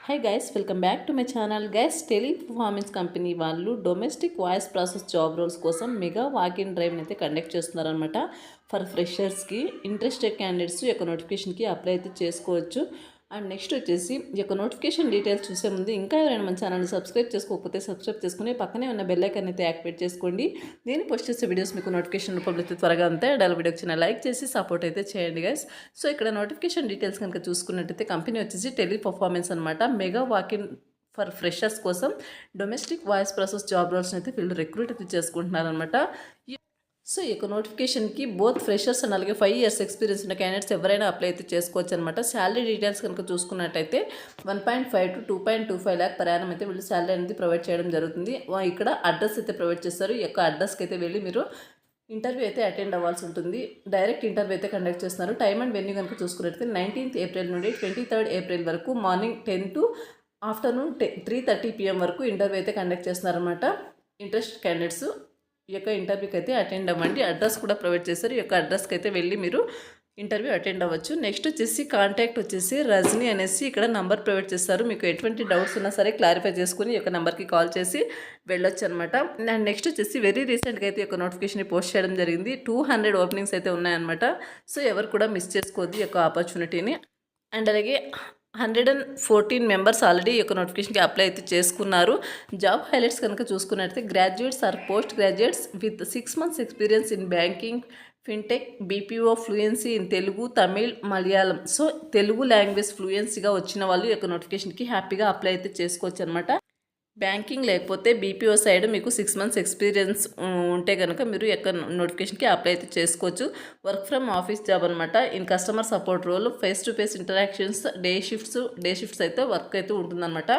Hi guys welcome back to my channel guys Teleperformance company వాళ్ళు domestic voice process job roles కోసం mega walk in డ్రైవ్ని అయితే conduct చేస్తున్నారనమాట for ఫ్రెషర్స్కి interested candidates యొక్క నోటిఫికేషన్కి అప్లై అయితే చేసుకోవచ్చు. అండ్ నెక్స్ట్ వచ్చేసి ఈ యొక్క నోటిఫికేషన్ డీటెయిల్స్ చూసే ముందు ఇంకా ఎవరైనా మన ఛానల్ని సబ్స్క్రైబ్ చేసుకోకపోతే సబ్స్క్రైబ్ చేసుకుని పక్కనే ఉన్న బెల్ ఐకాన్ అయితే యాక్టివేట్ చేసుకోండి. నేను పోస్ట్ చేసే వీడియోస్ మీకు నోటిఫికేషన్ రూపంలో అయితే త్వరగా అంతే డల్ వీడియో వచ్చిన లైక్ చేసి సపోర్ట్ అయితే చేయండి గైస్ సో ఇక్కడ నోటిఫికేషన్ డీటెయిల్స్ కనుక చూసుకున్నట్టయితే కంపెనీ వచ్చేసి టెలి పర్ఫార్మెన్స్ అనమాట mega walk in for freshers కోసం డొమెస్టిక్ వాయిస్ ప్రాసెస్ జాబ్ రోల్స్ని అయితే వీళ్ళు రిక్రూట్ అయితే చేసుకుంటున్నారనమాట సో ఈ యొక్క నోటిఫికేషన్కి బోత్ ఫ్రెషర్స్ అండ్ అలాగే ఫైవ్ ఇయర్స్ ఎక్స్పీరియన్స్ ఉన్న క్యాండిడేట్స్ ఎవరైనా అప్లై అయితే చేసుకోవచ్చు అనమాట శాలరీ డీటెయిల్స్ కనుక చూసుకున్నట్టయితే one point five to two point two five lakh ప్రయాణం అయితే వీళ్ళు శాలరీ అనేది ప్రొవైడ్ చేయడం జరుగుతుంది. ఇక్కడ అడ్రస్ అయితే ప్రొవైడ్ చేస్తారు. ఈ యొక్క అడ్రస్కి అయితే వెళ్ళి మీరు ఇంటర్వ్యూ అయితే అటెండ్ అవ్వాల్సి ఉంటుంది. డైరెక్ట్ ఇంటర్వ్యూ అయితే కండక్ట్ చేస్తున్నారు. టైమ్ అండ్ వెన్యూ కనుక చూసుకున్నట్టయితే నైన్టీన్త్ ఏప్రిల్ నుండి ట్వంటీ థర్డ్ ఏప్రిల్ వరకు మార్నింగ్ టెన్ టు ఆఫ్టర్నూన్ టె త్రీ థర్టీ పిఎం వరకు ఇంటర్వ్యూ అయితే కండక్ట్ చేస్తున్నారన్నమాట. ఇంట్రెస్ట్ క్యాండిడేట్స్ ఈ యొక్క ఇంటర్వ్యూకి అయితే అటెండ్ అవ్వండి. అడ్రస్ కూడా ప్రొవైడ్ చేస్తారు ఈ యొక్క అడ్రస్కి అయితే వెళ్ళి మీరు ఇంటర్వ్యూ అటెండ్ అవ్వచ్చు. నెక్స్ట్ వచ్చేసి కాంటాక్ట్ వచ్చేసి రజనీ అనేసి ఇక్కడ నంబర్ ప్రొవైడ్ చేస్తారు. మీకు ఎటువంటి డౌట్స్ ఉన్నా సరే క్లారిఫై చేసుకుని ఈ యొక్క నెంబర్కి కాల్ చేసి వెళ్ళొచ్చు అనమాట అండ్ నెక్స్ట్ వచ్చేసి వెరీ రీసెంట్గా అయితే ఈ నోటిఫికేషన్ పోస్ట్ చేయడం జరిగింది. టూ హండ్రెడ్ ఓపెనింగ్స్ అయితే ఉన్నాయన్నమాట. సో ఎవరు కూడా మిస్ చేసుకోవద్దు ఈ యొక్క ఆపర్చునిటీని అండ్ అలాగే hundred and fourteen members already ఈ యొక్క నోటిఫికేషన్కి అప్లై అయితే చేసుకున్నారు. జాబ్ హైలైట్స్ కనుక చూసుకున్నట్లయితే graduates or post graduates with six months experience in banking fintech BPO fluency in Telugu Tamil Malayalam. So Telugu language ఫ్లూయెన్సీగా వచ్చిన వాళ్ళు ఈ యొక్క నోటిఫికేషన్కి హ్యాపీగా అప్లై అయితే చేసుకోవచ్చు అనమాట బ్యాంకింగ్ లేకపోతే బీపీఓ సైడ్ మీకు సిక్స్ మంత్స్ ఎక్స్పీరియన్స్ ఉంటే కనుక మీరు ఎక్కడ నోటిఫికేషన్కి అప్లై అయితే చేసుకోవచ్చు. వర్క్ ఫ్రమ్ ఆఫీస్ జాబ్ అనమాట in customer support role face to face interactions day shifts day shifts అయితే వర్క్ అయితే ఉంటుందన్నమాట.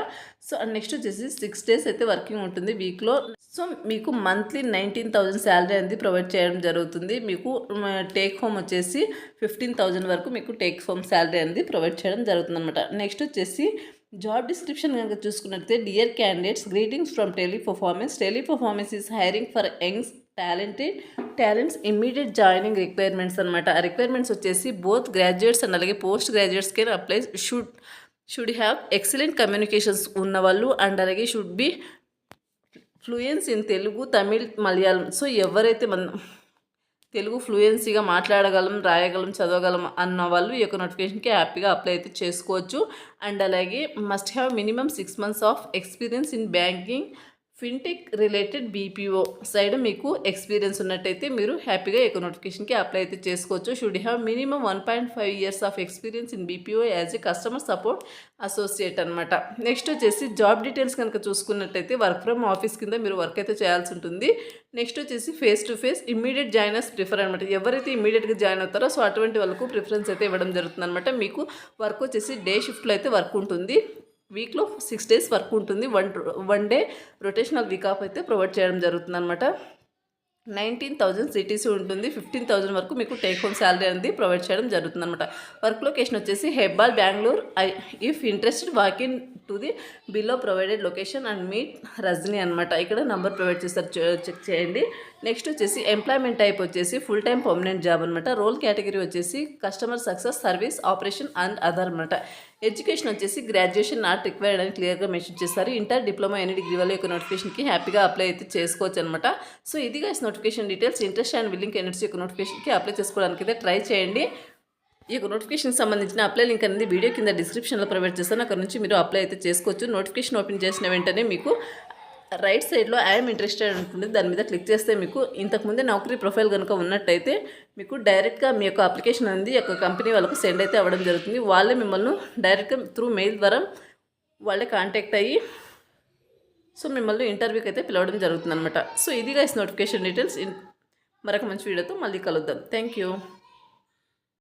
సో అండ్ నెక్స్ట్ వచ్చేసి సిక్స్ డేస్ అయితే వర్కింగ్ ఉంటుంది వీక్లో సో మీకు మంత్లీ నైన్టీన్ థౌజండ్ శాలరీ అనేది ప్రొవైడ్ చేయడం జరుగుతుంది. మీకు టేక్ హోమ్ వచ్చేసి ఫిఫ్టీన్ థౌజండ్ వరకు మీకు టేక్ హోమ్ శాలరీ అనేది ప్రొవైడ్ చేయడం జరుగుతుంది అనమాట నెక్స్ట్ వచ్చేసి జాబ్ డిస్క్రిప్షన్ కనుక చూసుకున్నట్లయితే dear candidates greetings from Teleperformance Teleperformance is hiring for youngs talented talents immediate joining requirements అనమాట ఆ రిక్వైర్మెంట్స్ వచ్చేసి బోత్ గ్రాడ్యుయేట్స్ అండ్ అలాగే post గ్రాడ్యుయేట్స్కి apply should should have excellent communications ఉన్నవాళ్ళు అండ్ అలాగే should be fluence in Telugu Tamil Malayalam so ఎవరైతే మన తెలుగు ఫ్లూయెన్సీగా మాట్లాడగలం రాయగలం చదవగలం అన్న వాళ్ళు ఈ యొక్క నోటిఫికేషన్కి హ్యాపీగా అప్లై అయితే చేసుకోవచ్చు. అండ్ అలాగే must have minimum six months of experience in banking fintech related BPO side మీకు ఎక్స్పీరియన్స్ ఉన్నట్టయితే మీరు హ్యాపీగా ఈ నోటిఫికేషన్కి అప్లై అయితే చేసుకోవచ్చు. Should have minimum one point five years of experience in BPO as a customer support associate అనమాట next వచ్చేసి జాబ్ డీటెయిల్స్ కనుక చూసుకున్నట్టయితే వర్క్ ఫ్రమ్ ఆఫీస్ కింద మీరు వర్క్ అయితే చేయాల్సి ఉంటుంది. నెక్స్ట్ వచ్చేసి face to face immediate joiners prefer అనమాట ఎవరైతే ఇమ్మీడియట్గా జాయిన్ అవుతారో సో అటువంటి వాళ్ళకు ప్రిఫరెన్స్ అయితే ఇవ్వడం జరుగుతుంది అనమాట మీకు వర్క్ వచ్చేసి డే షిఫ్ట్లో అయితే వర్క్ ఉంటుంది. వీక్లో సిక్స్ డేస్ వర్క్ ఉంటుంది. One one day rotational week off అయితే ప్రొవైడ్ చేయడం జరుగుతుంది అనమాట నైన్టీన్ థౌజండ్ సిటీసీ ఉంటుంది. ఫిఫ్టీన్ థౌజండ్ వరకు మీకు టేక్ హోమ్ శాలరీ అనేది ప్రొవైడ్ చేయడం జరుగుతుంది అనమాట వర్క్ లొకేషన్ వచ్చేసి Hebbal Bengaluru. I if interested walk in to the below provided location and meet Rajani అనమాట ఇక్కడ నంబర్ ప్రొవైడ్ చేస్తారు. చె- చెక్ చేయండి. నెక్స్ట్ వచ్చేసి ఎంప్లాయ్మెంట్ టైప్ వచ్చేసి ఫుల్ టైం పర్మనెంట్ జాబ్ అనమాట రోల్ కేటగిరీ వచ్చేసి customer success service operation and other అనమాట ఎడ్యుకేషన్ వచ్చేసి గ్రాడ్యుయేషన్ నాట్ రిక్వైర్డ్ అని క్లియర్గా మెన్షన్ చేస్తారు ఇంటర్ డిప్లొమా ఎన్ని డిగ్రీ వల్ల యొక్క నోటిఫికేషన్కి హ్యాపీగా అప్లై అయితే చేసుకోవచ్చు అనమాట సో ఇది guys notification details. Interest and willing candidates యొక్క నోటిఫికేషన్కి అప్లై చేసుకోవడానికి అయితే ట్రై చేయండి. ఈ యొక్క నోటిఫికేషన్ సంబంధించిన అప్లై లింక్ అనేది వీడియో కింద డిస్క్రిప్షన్లో ప్రొవైడ్ చేస్తాను. అక్కడ నుంచి మీరు అప్లై అయితే చేసుకోవచ్చు. నోటిఫికేషన్ ఓపెన్ చేసిన వెంటనే మీకు రైట్ సైడ్లో ఐఎమ్ ఇంట్రెస్టెడ్ ఉంటుంది దాని మీద క్లిక్ చేస్తే మీకు ఇంతకుముందే నౌకరీ ప్రొఫైల్ కనుక ఉన్నట్టయితే మీకు డైరెక్ట్గా మీ యొక్క అప్లికేషన్ అనేది ఈ యొక్క కంపెనీ వాళ్ళకు సెండ్ అయితే అవ్వడం జరుగుతుంది. వాళ్ళే మిమ్మల్ని డైరెక్ట్గా త్రూ మెయిల్ ద్వారా వాళ్ళే కాంటాక్ట్ అయ్యి సో మిమ్మల్ని ఇంటర్వ్యూకి అయితే పిలవడం జరుగుతుంది అనమాట సో ఇది గైస్ నోటిఫికేషన్ డీటెయిల్స్ మరొక మంచి వీడియోతో మళ్ళీ కలుద్దాం. Thank you